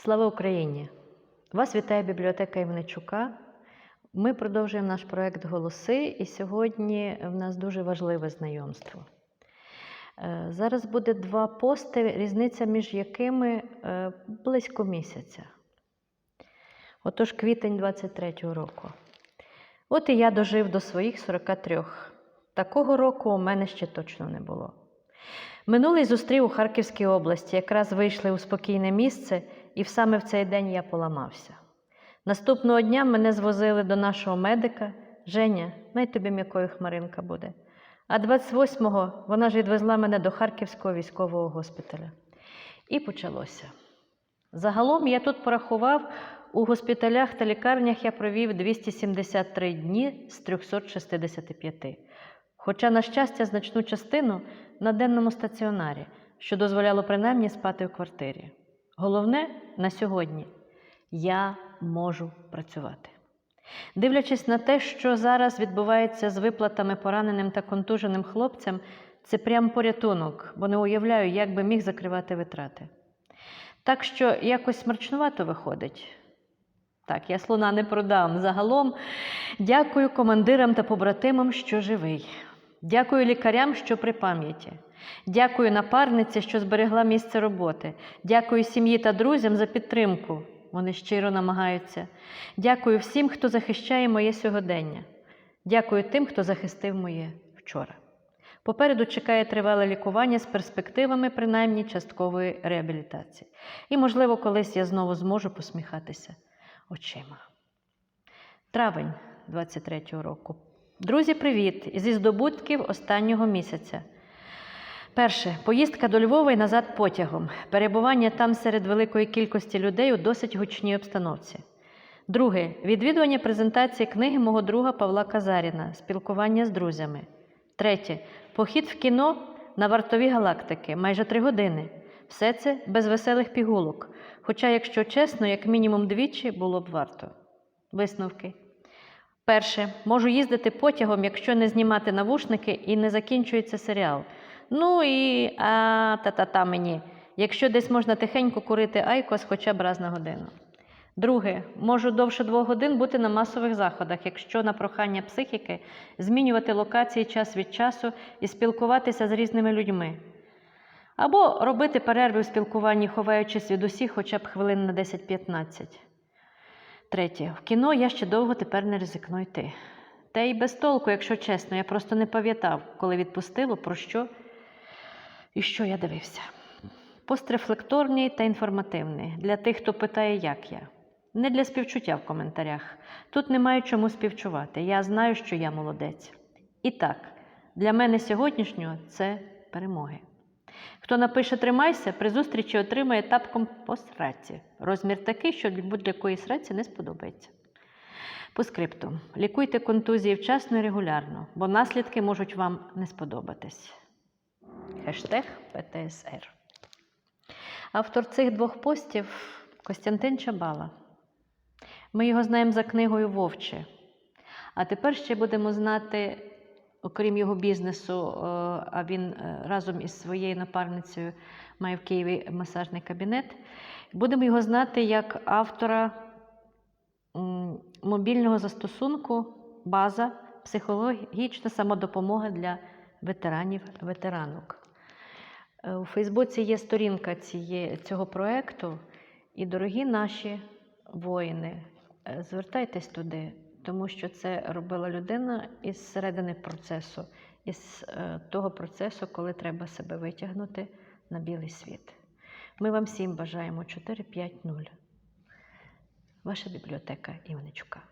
Слава Україні! Вас вітає бібліотека Івничука. Ми продовжуємо наш проект Голоси, і сьогодні в нас дуже важливе знайомство. Е, Зараз буде два пости, різниця між якими е, близько місяця. Отож, квітень 23-го року. От і я дожив до своїх 43. Такого року у мене ще точно не було. Минулий зустрів у Харківській області, якраз вийшли у спокійне місце, і саме в цей день я поламався. Наступного дня мене звозили до нашого медика. Женя, най тобі м'якою хмаринка буде. А 28-го вона ж відвезла мене до Харківського військового госпіталя. І почалося. Загалом я тут порахував, у госпіталях та лікарнях я провів 273 дні з 365. Хоча, на щастя, значну частину на денному стаціонарі, що дозволяло принаймні спати в квартирі. Головне на сьогодні я можу працювати. Дивлячись на те, що зараз відбувається з виплатами пораненим та контуженим хлопцям, це прям порятунок, бо не уявляю, як би міг закривати витрати. Так що якось смачнувато виходить. Так, я слона не продам. Загалом дякую командирам та побратимам, що живий. Дякую лікарям, що при пам'яті. Дякую напарниці, що зберегла місце роботи. Дякую сім'ї та друзям за підтримку. Вони щиро намагаються. Дякую всім, хто захищає моє сьогодення. Дякую тим, хто захистив моє вчора. Попереду чекає тривале лікування з перспективами, принаймні часткової реабілітації. І, можливо, колись я знову зможу посміхатися очима. Травень 23-го року. Друзі, привіт! Зі здобутків останнього місяця. Перше поїздка до Львова і назад потягом. Перебування там серед великої кількості людей у досить гучній обстановці. Друге відвідування презентації книги мого друга Павла Казаріна Спілкування з друзями. Третє похід в кіно на вартові галактики майже три години. Все це без веселих пігулок. Хоча, якщо чесно, як мінімум двічі було б варто. Висновки. Перше, можу їздити потягом, якщо не знімати навушники і не закінчується серіал. Ну і а, та-та-та мені, якщо десь можна тихенько курити айкос хоча б раз на годину. Друге, можу довше двох годин бути на масових заходах, якщо на прохання психіки змінювати локації час від часу і спілкуватися з різними людьми. Або робити перерви у спілкуванні, ховаючись від усіх хоча б хвилин на 10-15. Третє. В кіно я ще довго тепер не ризикну йти. Та й без толку, якщо чесно, я просто не пам'ятав, коли відпустило, про що і що я дивився. Пострефлекторний та інформативний для тих, хто питає, як я. Не для співчуття в коментарях. Тут немає чому співчувати. Я знаю, що я молодець. І так, для мене сьогоднішнього це перемоги. Хто напише Тримайся, при зустрічі отримає тапком по сраці. Розмір такий, що будь-якої сраці не сподобається. По скрипту. Лікуйте контузії вчасно і регулярно, бо наслідки можуть вам не сподобатись. Хештег ПТСР. Автор цих двох постів Костянтин Чабала. Ми його знаємо за книгою Вовче. А тепер ще будемо знати, окрім його бізнесу, е, а він е, разом із своєю напарницею має в Києві масажний кабінет. Будемо його знати як автора мобільного застосунку База психологічна самодопомога для ветеранів ветеранок. Е, У Фейсбуці є сторінка ціє, цього проєкту, і дорогі наші воїни, е, звертайтесь туди, тому що це робила людина із середини процесу, із е, того процесу, коли треба себе витягнути на білий світ. Ми вам всім бажаємо 4-5-0. Ваша бібліотека Іваничука.